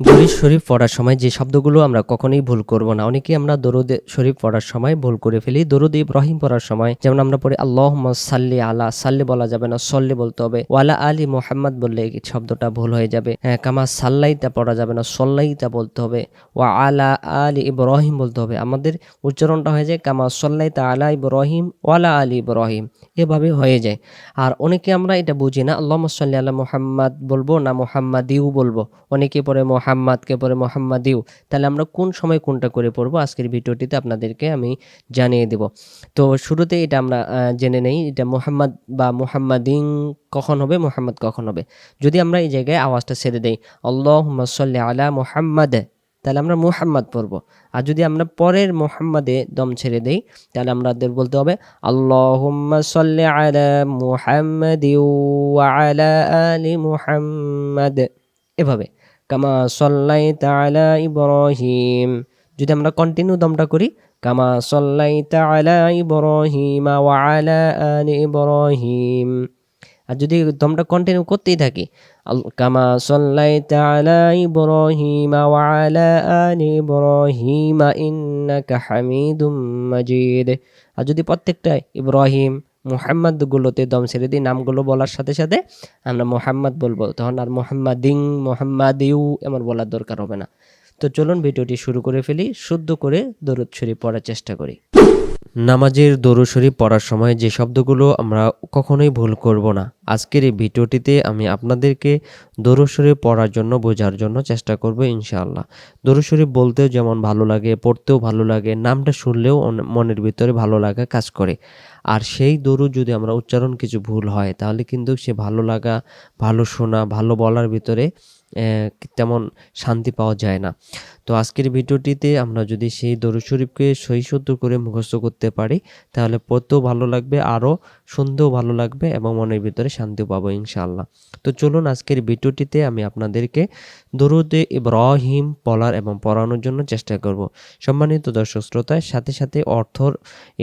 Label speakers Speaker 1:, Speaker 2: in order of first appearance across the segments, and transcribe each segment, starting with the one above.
Speaker 1: দরুদ শরীফ পড়ার সময় যে শব্দগুলো আমরা কখনোই ভুল করব না। অনেকেই আমরা দরুদ শরীফ পড়ার সময় ভুল করে ফেলি। দরুদ ইব্রাহিম পড়ার সময় যেমন আমরা পড়ি আল্লাহ সাল্লি আলা সাল্লি বলা যাবে না, সল্লি বলতে হবে। ওয়ালা আলী মোহাম্মদ বললে এই শব্দটা ভুল হয়ে যাবে। হ্যাঁ কামা সাল্লাইতা পড়া যাবে না, সল্লাইতা বলতে হবে। ওয়া আলা আলী ইব্রাহিম বলতে হবে। আমাদের উচ্চারণটা হয়ে যায়, কামা সল্লাইতা আলা ইব্রাহিম, ওয়ালা আলী ইব্রাহিম এভাবে হয়ে যায়। আর অনেকে আমরা এটা বুঝি না আল্লাহ সাল্লি আলা মোহাম্মদ বলব না, মোহাম্মদিউ বলব। অনেকে পরে মোহাম্মদকে পরে মোহাম্মদিউ। তাহলে আমরা কোন সময় কোনটা করে পড়ব? আজকের ভিডিওটিতে আপনাদেরকে আমি জানিয়ে দেব। তো শুরুতে এটা আমরা জেনে নেই এটা মোহাম্মদ বা মোহাম্মদিন কখন হবে, মোহাম্মদ কখন হবে। যদি আমরা এই জায়গায় আওয়াজটা ছেড়ে দেই আল্লাহ সাল্লি আলা মোহাম্মদ, তাহলে আমরা মুহাম্মদ পড়ব। আর যদি আমরা পরের মোহাম্মদে দম ছেড়ে দেই, তাহলে আমাদের বলতে হবে, আল্লাহুম্মা সাল্লি আলা মুহাম্মাদি ওয়া আলা আলি মুহাম্মাদ। এভাবে। কামা সাল্লাইতা আলা ইব্রাহিম। যদি আমরা কন্টিনিউ দমটা করি, কামা সাল্লাইতা আলা ইব্রাহিম ওয়া আলা ইব্রাহিম। আর যদি দমটা কন্টিনিউ করতেই থাকি কামা সাল্লাইতা আলা ইব্রাহিম ওয়া আলা আলি ইব্রাহিম ইন্নাকা হামিদুম মাজিদ। আর যদি প্রত্যেকটা ইব্রাহিম মুহাম্মদ গুলোতে দম ছেড়ে দিই, নামগুলো বলার সাথে সাথে আমরা মোহাম্মদ বলব। তখন আর মোহাম্মদিং, মোহাম্মদিউ এমন বলার দরকার হবে না। তো চলুন ভিডিওটি শুরু করে ফেলি, শুদ্ধ করে দরুদ শরীফ পড়ার চেষ্টা করি। নামাজের দরুদ শরীফ পড়ার সময় যে শব্দগুলো আমরা কখনোই ভুল করব না। আজকের এই ভিডিওটিতে আমি আপনাদেরকে দরুদ শরীফ পড়ার জন্য বোঝার জন্য চেষ্টা করব ইনশাআল্লাহ। দরুদ শরীফ বলতেও যেমন ভালো লাগে, পড়তেও ভালো লাগে, নামটা শুনলেও মনের ভিতরে ভালো লাগা কাজ করে। আর সেই দরুদ যদি আমরা উচ্চারণ কিছু ভুল হয়, তাহলে কিন্তু সে ভালো লাগা, ভালো শোনা, ভালো বলার ভিতরে তেমন শান্তি পাওয়া যায় না। তো আজকের ভিডিওটিতে আমরা যদি সেই দরুদ শরীফকে সহি শুদ্ধ করে মুখস্থ করতে পারি, তাহলে পড়তেও ভালো লাগবে, আরও শুনতেও ভালো লাগবে এবং মনের ভিতরে শান্তিও পাবো ইনশাআল্লাহ। তো চলুন আজকের ভিডিওটিতে আমি আপনাদেরকে দরুদে ইব্রাহিম পড়ার এবং পড়ানোর জন্য চেষ্টা করব। সম্মানিত দর্শক শ্রোতার সাথে সাথে অর্থর,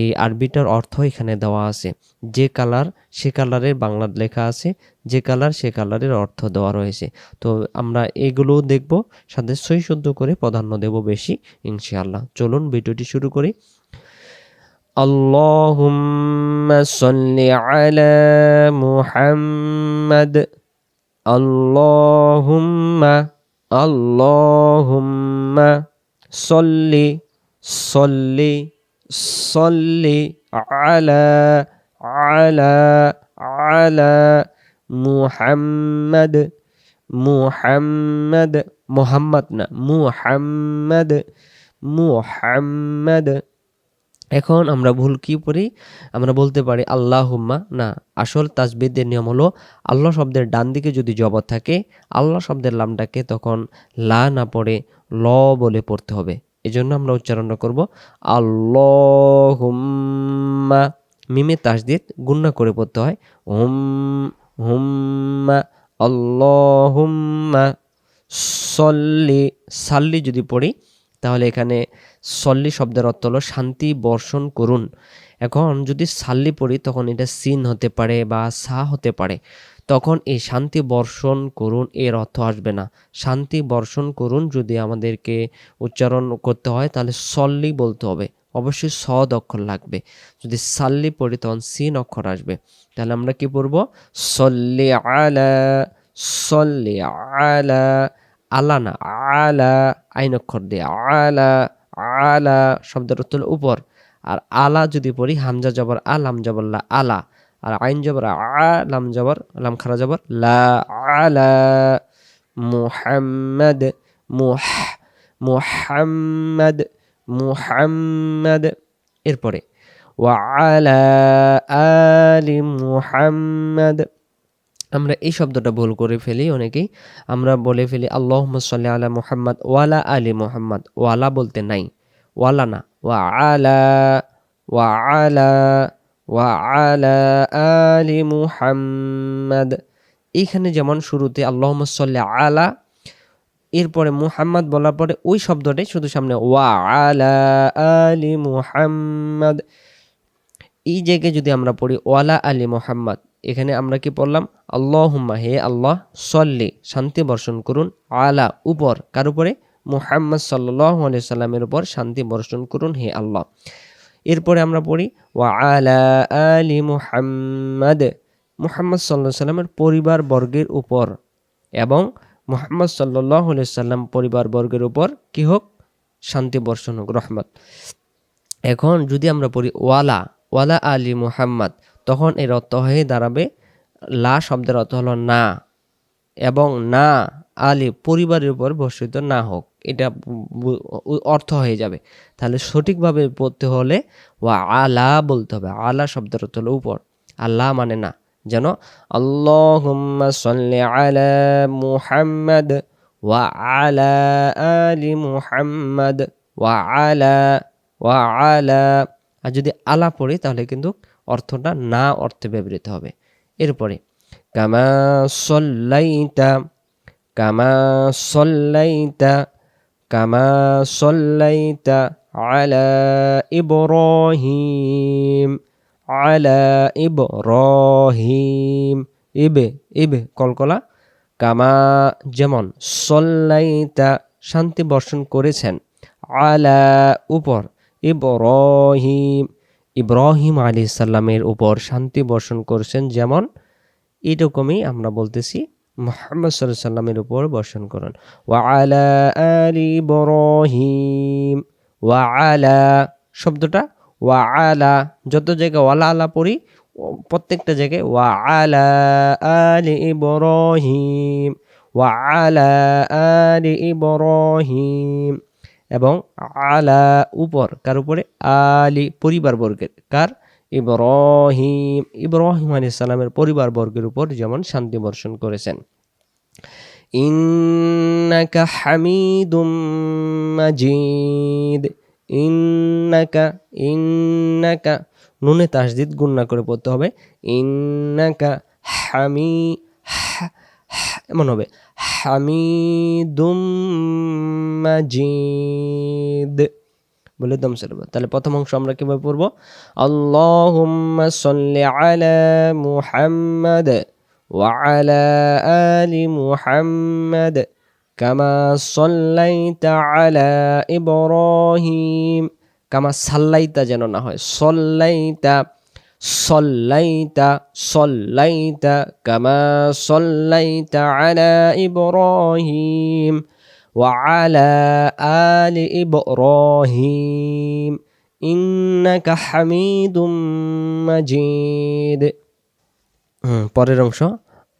Speaker 1: এই আরবিটার অর্থ এখানে দেওয়া আছে। যে কালার, সে কালারের বাংলা লেখা আছে যে কালার সে কালারের অর্থ দেওয়া রয়েছে তো আমরা এগুলোও দেখব সাথে সই শুদ্ধ করে প্রাধান্য দেব বেশি ইনশাআল্লাহ চলুন ভিডিওটি শুরু করি اللهم صل على محمد اللهم اللهم صل صل صل على على على মুহাম্মদ মুহাম্মদ, মোহাম্মদ না, মুহাম্মদ মুহাম্মদ। এখন আমরা ভুল কি পড়ি? আমরা বলতে পারি আল্লাহুম্মা, না, আসল তাজবিদের নিয়ম হলো আল্লাহ শব্দের ডান দিকে যদি জব থাকে, আল্লাহ শব্দের লামটাকে তখন লা না পড়ে, ল বলে পড়তে হবে। এই জন্য আমরা উচ্চারণটা করব আল্লাহুম্মা। মিমে তাসদিদ গুন্না করে পড়তে হয়, হুম হুম্মা, আল্লাহুম্মা সল্লি, সাল্লি যদি পড়ি, তাহলে এখানে সল্লি শব্দের অর্থ হলো শান্তি বর্ষণ করুন। এখন যদি সাল্লি পড়ি, তখন এটা সিন হতে পারে বা সা হতে পারে। তখন এই শান্তি বর্ষণ করুন, এর অর্থ আসবে না। শান্তি বর্ষণ করুন যদি আমাদেরকে উচ্চারণ করতে হয়, তাহলে সল্লি বলতে হবে। অবশ্যই সদ অক্ষর লাগবে। যদি সাল্লি পড়ি, তখন সিন অক্ষর আসবে। তাহলে আমরা কি পড়ব? সল্লি আলা সল্লি আলা আলা না, আলা, আইন অক্ষর দিয়ে আলা আলা শব্দের হলো উপর। আর আলা যদি পড়ি, হামজা জবর আ, লাম জবর লা, আলা। আর আইন জবর আ, লাম জবর, লাম খারা জবর, লা, আলা। মুহাম্মদ, মুহ, মুহাম্মদ মুহাম্মদ। এরপরে, ওয়া আলা আলি মুহাম্মদ। আমরা এই শব্দটা ভুল করে ফেলি অনেকেই। আমরা বলে ফেলি আল্লাহ সাল্লি আলা মুহাম্মদ, ওয়ালা আলী মুহাম্মদ। ওয়ালা বলতে নাই। ওয়ালা না। ওয়া আলা ওয়া আলা ওয়া আলা আলি মুহাম্মদ। এইখানে যেমন শুরুতে আল্লাহ সাল্লি আলা এরপরে মুহাম্মদ বলার পরে ওই শব্দটাই শুধু সামনে, ওয়া আলা আলি মুহাম্মদ। এই জায়গায় যদি আমরা পড়ি, ওয়ালা আলী মোহাম্মদ, এখানে আমরা কি পড়লাম? আল্লাহ আল্লাহুম্মা, হে আল্লাহ, সল্লি, শান্তি বর্ষণ করুন, আলা, উপর। কার উপরে? মুহাম্মদ সাল্লাহ সাল্লামের উপর শান্তি বর্ষণ করুন, হে আল্লাহ। এরপরে আমরা পড়ি, ওয়া আলা আলি মুহাম্মদ মুহাম্মদ সাল্লাহ সাল্লামের পরিবার বর্গের উপর এবং মুহাম্মদ সাল্লাহ সাল্লাম পরিবার বর্গের উপর কি হোক শান্তি বর্ষণ হোক, রহমত। এখন যদি আমরা পড়ি ওয়ালা ওয়ালা আলী মুহাম্মদ, তখন এর অর্থ হয়ে দাঁড়াবে লা শব্দের অর্থ হলো না এবং না আলী পরিবারের উপর বর্ষিত না হোক, এটা অর্থ হয়ে যাবে। তাহলে সঠিকভাবে পড়তে হলে ওয়া আলা বলতে হবে। আলা শব্দের অর্থ হলো উপর। আল্লাহ মানে না। যেন আল্লাহুম্মা সাল্লি আলা মুহাম্মদ ওয়া আলা আলি মুহাম্মদ ওয়া আলা ওয়া আলা। আর যদি আলা পড়ি, তাহলে কিন্তু অর্থটা না অর্থে ব্যবহৃত হবে। এরপরে, কামা সল্লাইতা কামা সল্লাইতা কামা সল্লাইতা আলা ইব্রাহিম। আলা ইব্রাহিম। ইবে ইবে, কলকলা। কামা যেমন সল্লাইতা শান্তি বর্ষণ করেছেন, আলা উপর ইব্রাহিম। ইব্রাহিম আলী সাল্লামের উপর শান্তি বর্ষণ করেছেন যেমন, এরকমই আমরা বলতেছি মোহাম্মদ সাল্লাহ সাল্লামের উপর বর্ষণ করুন। ওয়া আলা আলি ইব্রাহিম। ওয়া আলা, শব্দটা ওয়া আলা যত জায়গায় ওয়ালা আলা পড়ি প্রত্যেকটা জায়গায় ওয়া আলা আলি ইব্রাহিম ওয়া আলা আলি ইব্রাহিম এবং আলা উপর, কার উপরে? আলি পরিবার বর্গের, কার? ইব্রাহিম ইব্রাহিম আলী সালামের পরিবার বর্গের উপর যেমন শান্তি বর্ষণ করেছেন। ইন্নাকা হামিদুম মাজিদ। ইন্নাকা ইন্নাকা। নুনে তাসদিদ গুন্না করে পড়তে হবে। ইন্নাকা হামি এমন হবে। হামিদুম মাজিদ। বলে দম সেরব তাহলে প্রথম অংশ আমরা কীভাবে পড়ব? আল্লাহুম্মা সাল্লি আলা মুহাম্মাদ ওয়া আলা আলি মুহাম্মাদ। কামা সাল্লাইতা আলা ইব্রাহিম কামা সাল্লাইতা যেন না হয় সল্লাইতা সল্লাইতা সল্লাইতা কামা সল্লাইতা আলা ইব্রাহিম وعلى آل إبراهيم إنك حميد مجيد হুম, পরের অংশ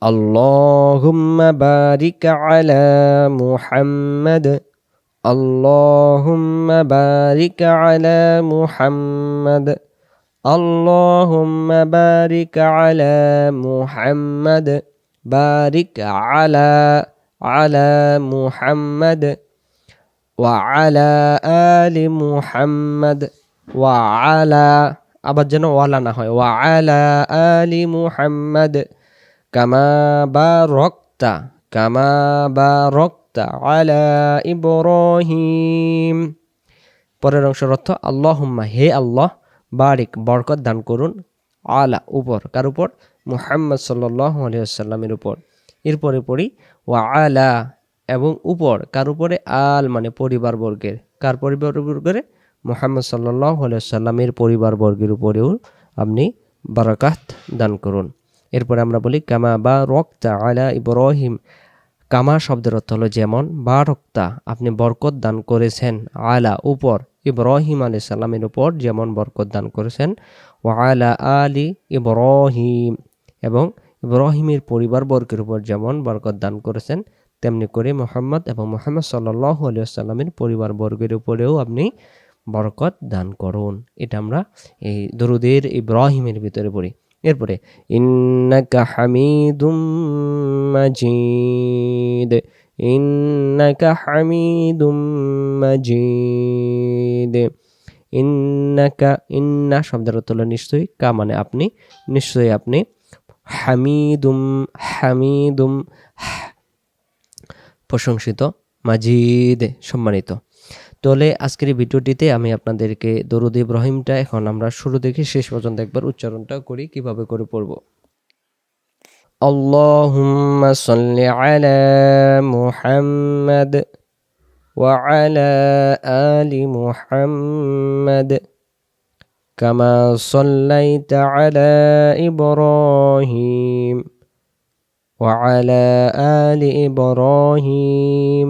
Speaker 1: اللهم بارك على محمد اللهم بارك على محمد اللهم بارك على محمد بارك على على محمد وعلى آل محمد وعلى আবার যেন ওয়ালা না হয় ওয়ালা আলি মুহাম্মদ কামা বা রক্তা কামা বা রক্তা আলা ইব্রাহিম পরের অংশের অর্থ, আল্লাহুম্মা, হে আল্লাহ, বারিক, বরকত দান করুন আলা, উপর। কার উপর? মুহাম্মদ সাল্লাহ উপর। এরপরে পড়ি, ওয়া আলা, এবং উপর। কার উপরে? আল মানে পরিবার বর্গের। কার পরিবার বর্গের? মোহাম্মদ সাল্লাহ পরিবার বর্গের উপরেও আপনি বারাকাত দান করুন। এরপরে আমরা বলি কামা বা রক্তা আলা ইব্রাহিম। কামা শব্দের অর্থ হলো যেমন বা রক্তা আপনি বরকত দান করেছেন আলা উপর, ইব্রাহিম আলী সাল্লামের উপর যেমন বরকত দান করেছেন ও আলা আলী ইব্রাহিম। এবং ইব্রাহিমের পরিবার বর্গের উপর যেমন বরকত দান করেছেন, তেমনি করে মোহাম্মদ এবং মোহাম্মদ সাল্লাহ আলিয়াল্লামের পরিবার বর্গের উপরেও আপনি বরকত দান করুন। এটা আমরা এই দরুদের ইব্রাহিমের ভিতরে পড়ি। এরপরে, ইন্নাকা হামিদুম মাজিদ, ইন্নাকা হামিদুম মাজিদ, ইন্নাকা, ইন্না শব্দের অর্থ নিশ্চয়ই কা মানে আপনি, নিশ্চয়ই আপনি, হামিদুম হামিদুম প্রশংসিত, মাজিদ সম্মানিত। তাহলে আজকের এই ভিডিওটিতে আমি আপনাদেরকে দরুদ ইব্রাহিমটা এখন আমরা শুরু থেকে শেষ পর্যন্ত একবার উচ্চারণটা করি কিভাবে করে পড়ব اللهم صل على محمد وعلى آل محمد كما صليت على إبراهيم وعلى آل إبراهيم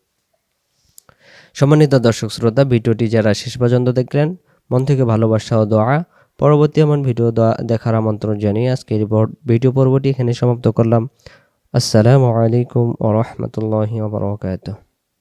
Speaker 1: সম্মানিত দর্শক শ্রোতা, ভিডিওটি যারা শেষ পর্যন্ত দেখলেন, মন থেকে ভালোবাসা ও দোয়া। পরবর্তী এমন ভিডিও দেখার আমন্ত্রণ জানিয়ে আজকে ভিডিও পর্বটি এখানে সমাপ্ত করলাম। আসসালামু আলাইকুম ও রহমতুল্লাহি ওবরাকাতুহ